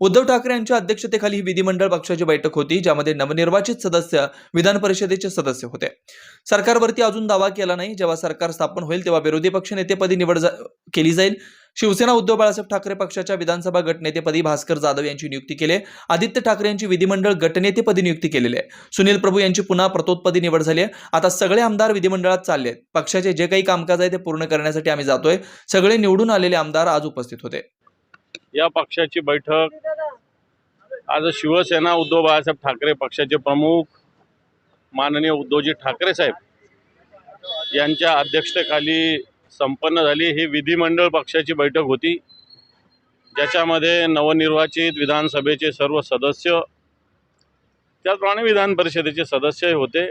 उद्धव ठाकरे यांच्या अध्यक्षतेखाली ही विधिमंडळ पक्षाची बैठक होती ज्यामध्ये नवनिर्वाचित सदस्य विधान परिषदेचे सदस्य होते. सरकारवरती अजून दावा केला नाही. जेव्हा सरकार स्थापन होईल तेव्हा विरोधी पक्ष नेतेपदी निवड जा- केली जाईल. शिवसेना उद्धव बाळासाहेब ठाकरे पक्षाच्या विधानसभा गटनेतेपदी भास्कर जाधव यांची नियुक्ती केली आहे. आदित्य ठाकरे यांची विधिमंडळ गटनेतेपदी नियुक्ती केलेली आहे. सुनील प्रभू यांची पुन्हा प्रतोत्पदी निवड झाली आहे. आता सगळे आमदार विधिमंडळात चालले आहेत. पक्षाचे जे काही कामकाज आहे ते पूर्ण करण्यासाठी आम्ही जातोय. सगळे निवडून आलेले आमदार आज उपस्थित होते. या पक्षाची बैठक. आज शिवसेना उद्धव बाळासाहेब ठाकरे पक्षाचे प्रमुख माननीय उद्धवजी ठाकरे साहेब यांच्या अध्यक्षतेखाली संपन्न झाली. ही विधिमंडळ पक्षाची बैठक होती. ज्याच्यामध्ये नवनिर्वाचित विधानसभेचे सर्व सदस्य त्याचप्रमाणे विधान परिषदेचे सदस्यही होते.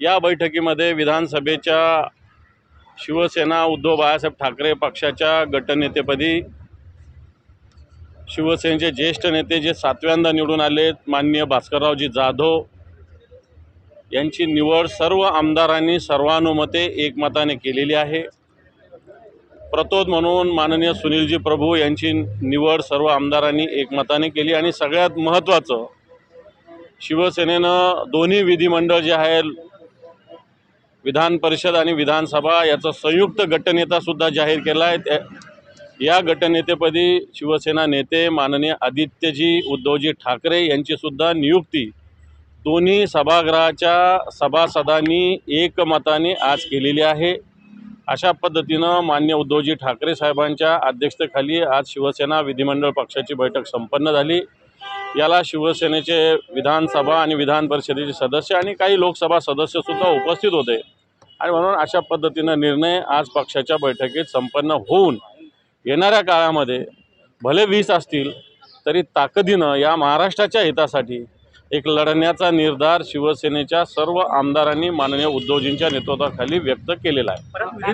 या बैठकीमध्ये विधानसभेच्या शिवसेना उद्धव बाळासाहेब ठाकरे पक्षाच्या गटनेतेपदी शिवसेनेचे ज्येष्ठ नेते जे सातव्यांदा निवडून आलेत माननीय भास्कररावजी जाधव यांची निवड सर्व आमदारांनी सर्वानुमते एकमताने केलेली आहे. प्रतोद म्हणून माननीय सुनीलजी प्रभू यांची निवड सर्व आमदारांनी एकमताने केली आणि सगळ्यात महत्त्वाचं शिवसेनेनं दोन्ही विधिमंडळ जे आहे विधान परिषद आणि विधानसभा याचा संयुक्त गटनेतासुद्धा जाहीर केला आहे. त्या या गटनेतेपदी शिवसेना नेते माननीय आदित्यजी उद्धवजी ठाकरे यांचीसुद्धा नियुक्ती दोन्ही सभागृहाच्या सभासदांनी एकमताने आज केलेली आहे. अशा पद्धतीनं मान्य उद्धवजी ठाकरे साहेबांच्या अध्यक्षतेखाली आज शिवसेना विधिमंडळ पक्षाची बैठक संपन्न झाली. याला शिवसेनेचे विधानसभा आणि विधान परिषदेचे सदस्य आणि काही लोकसभा सदस्यसुद्धा उपस्थित होते. आणि म्हणून अशा पद्धतीनं निर्णय आज पक्षाच्या बैठकीत संपन्न होऊन येणाऱ्या काळामध्ये भले वीस असतील तरी ताकदीनं या महाराष्ट्राच्या हितासाठी एक लढण्याचा निर्धार शिवसेनेच्या सर्व आमदारांनी माननीय उद्धवजींच्या नेतृत्वाखाली व्यक्त केलेला आहे.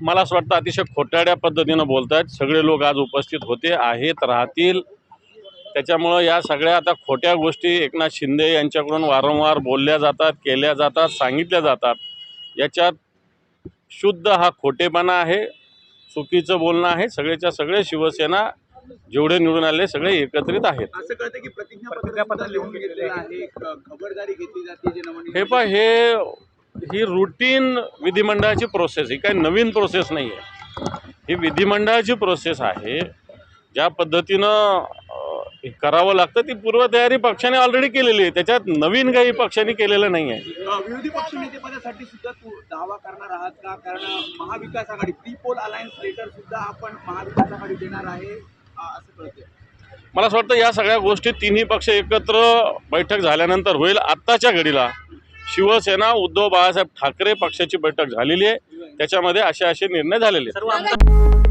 मला असं वाटतं अतिशय खोटाड्या पद्धतीनं बोलत आहेत सगळे लोक आज उपस्थित होते आहेत राहतील. त्याच्यामुळं या सगळ्या आता खोट्या गोष्टी एकनाथ शिंदे यांच्याकडून वारंवार बोलल्या जातात केल्या जातात सांगितल्या जातात. याच्यात शुद्ध हा खोटेपणा आहे चुकीचं बोलणं आहे. सगळेच्या सगळे शिवसेना जेवढे निवडून आले सगळे एकत्रित आहेत. हे पा हे ही रुटीन विधिमंडळाची प्रोसेस ही काही नवीन प्रोसेस नाही आहे ही विधिमंडळाची प्रोसेस आहे ज्या पद्धतीनं करावं लागतं. ती पूर्वतयारी पक्षाने ऑलरेडी केलेली आहे. त्याच्यात नवीन काही पक्षाने केलेलं नाही आहे. विरोधी पक्ष नेतेपदासाठी सुद्धा तू दावा करणार आहात का? कारण Mahavikas Aghadi pre poll alliance letter सुद्धा आपण महाविकास आघाडी देणार आहे अ, असं कळतंय. मला असं वाटतं या सगळ्या गोष्टी तिन्ही पक्ष एकत्र बैठक झाल्यानंतर होईल. आत्ताच्या घडीला शिवसेना उद्धव बाळासाहेब ठाकरे पक्षाची बैठक झालेली आहे. त्याच्यामध्ये असे असे निर्णय झालेले आहेत. सर्व आमदार